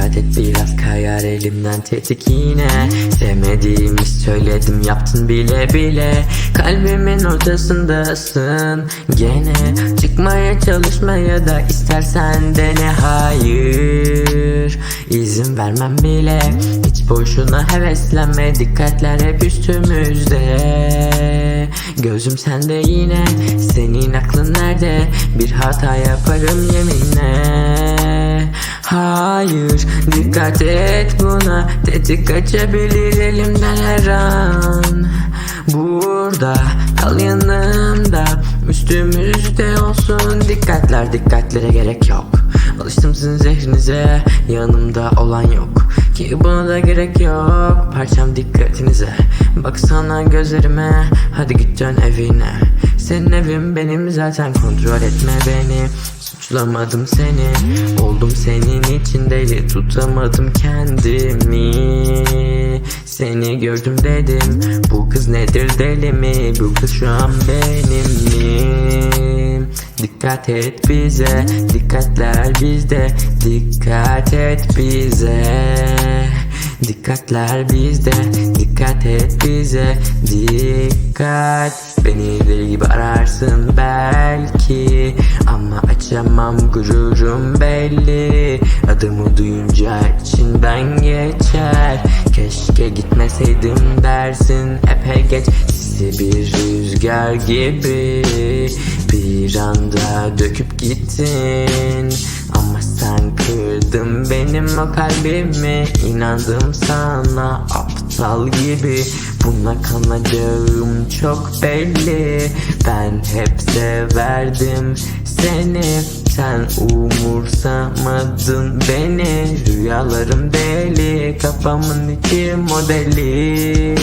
Dikkat et biraz kayar elimden tetik yine. Sevmediğimi söyledim yaptın bile bile. Kalbimin ortasındasın gene. Çıkmaya çalışmaya da istersen dene. Hayır İzin vermem bile. Hiç boşuna heveslenme Dikkatler hep üstümüzde. Gözüm sende yine Senin aklın nerede? Bir hata yaparım yeminle Hayır dikkat et buna. Tetik açabilir elimden her an. Burada kal yanımda. Üstümüzde olsun. Dikkatler dikkatlere gerek yok. Alıştım sizin zehrinize. Yanımda olan yok. Ki buna da gerek yok. Parçam dikkatinize. Baksana gözlerime. Hadi dön evine Senin evin benim zaten kontrol etme beni. Suçlamadım seni. Oldum senin için deli Tutamadım kendimi. Seni gördüm dedim Bu kız nedir deli mi? Bu kız şu an benim mi? Dikkat et bize Dikkatler bizde. Dikkat et bize Dikkatler bizde Dikkat et bize. Dikkat Beni deli gibi ararsın belki. Ama açamam gururum belli. Adımı duyunca içinden geçer. Keşke gitmeseydim dersin epey geç. Sizi bir rüzgar gibi Bir anda döküp gittin benim o kalbimi İnandım sana aptal gibi. Buna kanacağım çok belli. Ben hep severdim seni. Sen umursamadın beni. Rüyalarım deli Kafamın içi modeli